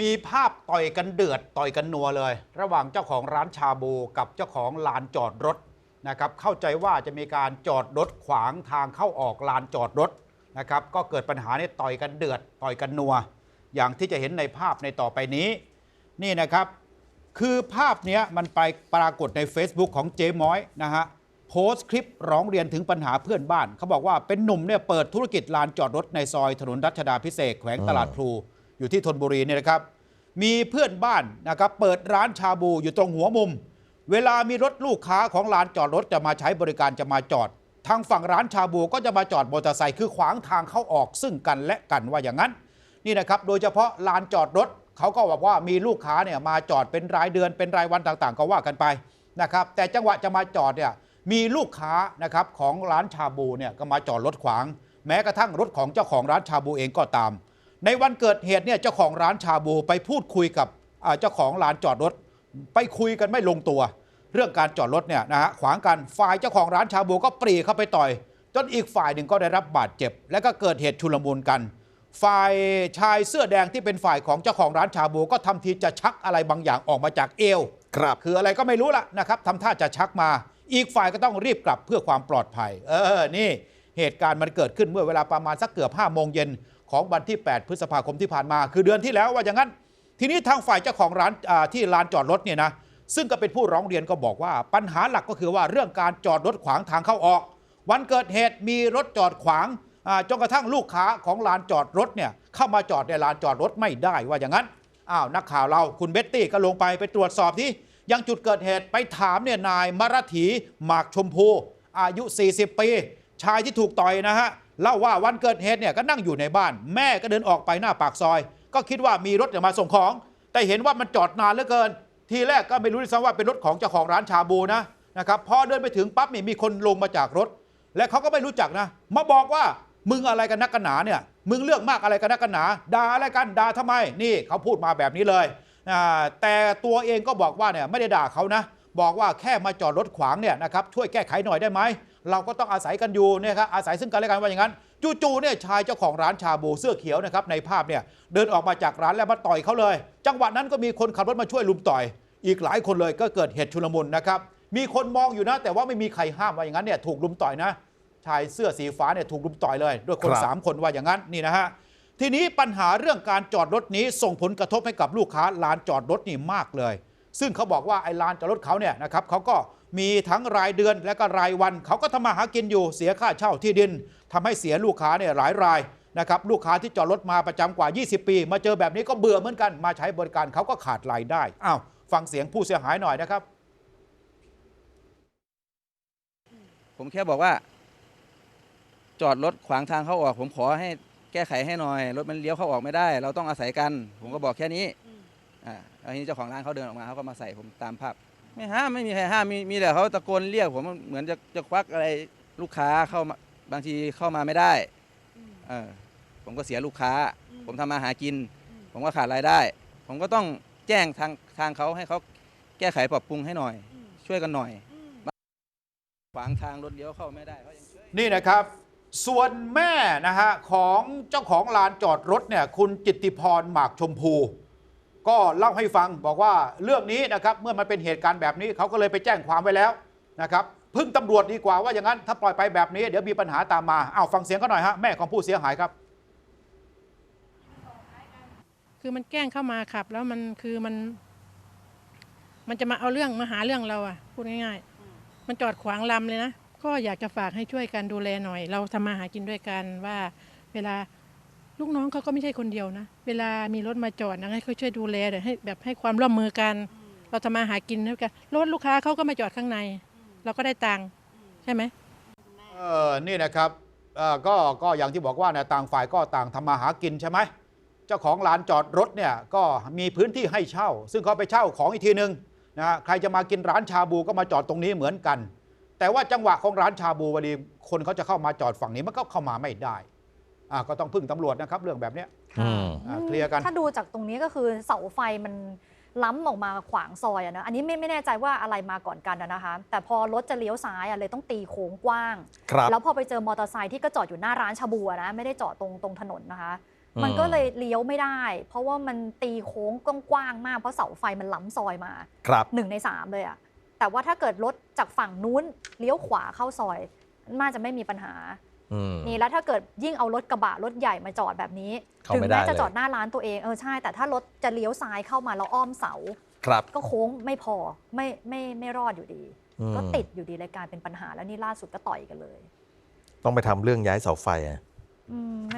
มีภาพต่อยกันเดือดต่อยกันนัวเลย ระหว่างเจ้าของร้านชาบูกับเจ้าของลานจอดรถนะครับเข้าใจว่าจะมีการจอดรถขวางทางเข้าออกลานจอดรถนะครับก็เกิดปัญหาในต่อยกันเดือดต่อยกันนัว อย่างที่จะเห็นในภาพในต่อไปนี้ นี่นะครับ คือภาพเนี้ยมันไปปรากฏใน Facebook ของเจ๊ม้อยนะฮะโพสต์คลิปร้องเรียนถึงปัญหาเพื่อนบ้าน เขาบอกว่าเป็นหนุ่มเนี่ยเปิดธุรกิจลานจอดรถในซอยถนนรัชดาพิเศษแขวงตลาดพลู อยู่ที่ธนบุรีเนี่ยนะครับ มีเพื่อนบ้านนะครับเปิดร้านชาบูอยู่ตรงหัวมุม เวลามีรถลูกค้าของลานจอดรถจะมาใช้บริการจะมาจอด ทางฝั่งร้านชาบูก็จะมาจอดมอเตอร์ไซค์คือขวางทางเข้าออกซึ่งกันและกันว่าอย่างนั้น นี่นะครับโดยเฉพาะลานจอดรถเขาก็บอกว่ามีลูกค้าเนี่ยมาจอดเป็นรายเดือนเป็นรายวันต่างๆ ก็ว่ากันไปนะครับ แต่จังหวะจะมาจอดเนี่ยมีลูกค้านะครับของร้านชาบูเนี่ยก็มาจอดรถขวาง แม้กระทั่งรถของเจ้าของร้านชาบูเองก็ตาม ในวันเกิดเหตุเนี่ยเจ้าของร้านชาบูไปพูดคุยกับอ่าเจ้าของร้านจอดรถ ไปคุยกันไม่ลงตัว เรื่องการจอดรถเนี่ยนะฮะขวางกันฝ่ายเจ้าของร้านชาบูก็ปรีเข้าไปต่อย จนอีกฝ่ายหนึ่งก็ได้รับบาดเจ็บ และก็เกิดเหตุชุลมุนกัน ฝ่ายชายเสื้อแดงที่เป็นฝ่ายของเจ้าของร้านชาบูก็ทำทีจะชักอะไรบางอย่างออกมาจากเอวครับคืออะไรก็ไม่รู้ละนะครับทำท่าจะชักมา อีกฝ่ายก็ต้องรีบกลับเพื่อความปลอดภัย เออนี่เหตุการณ์มันเกิดขึ้นเมื่อเวลาประมาณสักเกือบ5โมงเย็น ของวันที่ 8 พฤษภาคมที่ผ่านมา คือเดือนที่แล้วว่าอย่างนั้น ทีนี้ทางฝ่ายเจ้าของร้านที่ลานจอดรถเนี่ยนะซึ่งก็เป็นผู้ร้องเรียนก็บอกว่าปัญหาหลักก็คือว่าเรื่องการจอดรถขวางทางเข้าออก วันเกิดเหตุมีรถจอดขวางจนกระทั่งลูกค้าของลานจอดรถเนี่ยเข้ามาจอดในลานจอดรถไม่ได้ว่าอย่างนั้นอ้าวนักข่าวเราคุณเบตตี้ก็ลงไปไปตรวจสอบที่ยังจุดเกิดเหตุไปถามเนี่ยนายมรถีหมากชมพู อายุ 40 ปี ชายที่ถูกต่อยนะฮะ เล่าว่าวันเกิดเหตุเนี่ยก็นั่งอยู่ในบ้าน แม่ก็เดินออกไปหน้าปากซอย ก็คิดว่ามีรถจะมาส่งของ แต่เห็นว่ามันจอดนานเหลือเกิน ทีแรกก็ไม่รู้ด้วยซ้ำว่าเป็นรถของเจ้าของร้านชาบูนะนะครับพอเดินไปถึงปั๊บนี่มีคนลงมาจากรถ และเขาก็ไม่รู้จักนะ มาบอกว่ามึงอะไรกันนักกันหนาเนี่ยมึงเลือกมากอะไรกันนักกันหนาด่าอะไรกันด่าทำไมนี่เขาพูดมาแบบนี้เลยอ่าแต่ตัวเองก็บอกว่าเนี่ยไม่ได้ด่าเขานะ บอกว่าแค่มาจอดรถขวางเนี่ยนะครับช่วยแก้ไขหน่อยได้ไหม เราก็ต้องอาศัยกันอยู่เนี่ยครับอาศัยซึ่งกันและกันว่าอย่างนั้นจู่ๆเนี่ยชายเจ้าของร้านชาบูเสื้อเขียวนะครับในภาพเนี่ยเดินออกมาจากร้านแล้วมาต่อยเขาเลย จังหวะนั้นก็มีคนขับรถมาช่วยลุมต่อย อีกหลายคนเลยก็เกิดเหตุชุลมุนนะครับมีคนมองอยู่นะ แต่ว่าไม่มีใครห้ามว่าอย่างนั้นเนี่ยถูกลุมต่อยนะ ชายเสื้อสีฟ้าเนี่ยถูกลุมต่อยเลยด้วยคนครับสามคนว่าอย่างนั้นนี่นะฮะทีนี้ปัญหาเรื่องการจอดรถนี้ส่งผลกระทบให้กับลูกค้าลานจอดรถนี่มากเลย ซึ่งเขาบอกว่าไอ้ลานจอดรถเขาเนี่ยนะครับเขาก็ มีทั้งรายเดือนและก็รายวัน เขาก็ทำมาหากินอยู่เสียค่าเช่าที่ดินทำให้เสียลูกค้าเนี่ยหลายรายนะครับลูกค้าที่จอดรถมาประจำกว่า 20 ปี มาเจอแบบนี้ก็เบื่อเหมือนกันมาใช้บริการเขาก็ขาดรายได้อ้าวฟังเสียงผู้เสียหายหน่อยนะครับ ผมแค่บอกว่า จอดรถขวางทางเข้าออก ผมขอให้แก้ไขให้หน่อย รถมันเลี้ยวเข้าออกไม่ได้ เราต้องอาศัยกัน ผมก็บอกแค่นี้อ่าแล้วทีนี้เจ้าของร้านเขาเดินออกมาเขาก็มาใส่ผมตามภาพ ไม่ห้ามไม่มีใครห้ามมีมีแต่เขาตะโกนเรียกผมเหมือนจะจะควักอะไรลูกค้าเข้ามาบางทีเข้ามาไม่ได้เออผมก็เสียลูกค้าผมทำมาหากินผมก็ขาดรายได้ ผมก็ต้องแจ้งทางทางเขาให้เขาแก้ไขปรับปรุงให้หน่อยช่วยกันหน่อยขวางทางรถเลี้ยวเข้าไม่ได้เขายังช่วย นี่นะครับ ส่วนแม่นะฮะของเจ้าของลานจอดรถเนี่ยคุณจิตติพรหมากชมพู ก็เล่าให้ฟังบอกว่าเรื่องนี้นะครับเมื่อมันเป็นเหตุการณ์แบบนี้เขาก็เลยไปแจ้งความไว้แล้วนะครับพึ่งตำรวจดีกว่าว่าอย่างนั้นถ้าปล่อยไปแบบนี้เดี๋ยวมีปัญหาตามมาเอ้าฟังเสียงเขาหน่อยฮะแม่ของผู้เสียหายครับ คือมันแกล้งเข้ามาขับ แล้วมันคือมัน มันจะมาเอาเรื่องมาหาเรื่องเราอะพูดง่ายๆ มันจอดขวางลำเลยนะ ก็อยากจะฝากให้ช่วยกันดูแลหน่อย เราทำมาหากินด้วยกันว่าเวลา ลูกน้องเขาก็ไม่ใช่คนเดียวนะ เวลามีรถมาจอดนะให้เขาช่วยดูแลเดี๋ยวให้แบบให้ความร่วมมือกัน เราทำมาหากินด้วยกันรถลูกค้าเขาก็มาจอดข้างใน เราก็ได้ตังค์ใช่ไหม เออนี่นะครับเอ่อก็ก็อย่างที่บอกว่านะต่างฝ่ายก็ต่างทำมาหากินใช่ไหมเจ้าของลานจอดรถเนี่ยก็มีพื้นที่ให้เช่า ซึ่งเขาไปเช่าของอีกทีนึงนะฮะใครจะมากินร้านชาบูก็มาจอดตรงนี้เหมือนกัน แต่ว่าจังหวะของร้านชาบูวันดีคนเขาจะเข้ามาจอดฝั่งนี้มันก็เข้ามาไม่ได้ อ่าก็ต้องพึ่งตำรวจนะครับเรื่องแบบเนี้ยอืม อ่าเคลียร์กัน ถ้าดูจากตรงนี้ก็คือเสาไฟมันล้ำออกมาขวางซอยอะนะอันนี้ไม่ไม่แน่ใจว่าอะไรมาก่อนกันอะนะคะ แต่พอรถจะเลี้ยวซ้ายอะเลยต้องตีโค้งกว้าง ครับ แล้วพอไปเจอมอเตอร์ไซค์ที่ก็จอดอยู่หน้าร้านชาบูอะนะไม่ได้จอดตรงตรงถนนนะคะมันอืมก็เลยเลี้ยวไม่ได้ เพราะว่ามันตีโค้งกว้างๆมากเพราะเสาไฟมันล้ำซอยมา ครับ หนึ่งในสามเลยอะแต่ว่าถ้าเกิดรถจากฝั่งนู้นเลี้ยวขวาเข้าซอยน่าจะไม่มีปัญหาอืม นี่แล้วถ้าเกิดยิ่งเอารถกระบะรถใหญ่มาจอดแบบนี้เข้าถึงไม่ได้แม้จะเลยจอดหน้าร้านตัวเองเออใช่ แต่ถ้ารถจะเลี้ยวซ้ายเข้ามาแล้วอ้อมเสาครับก็โค้งไม่พอไม่ไม่ไม่รอดอยู่ดีอืมก็ติดอยู่ดีเลยกลายเป็นปัญหาแล้วนี่ล่าสุดก็ต่อยกันเลย ต้องไปทำเรื่องย้ายเสาไฟอะอืมไม่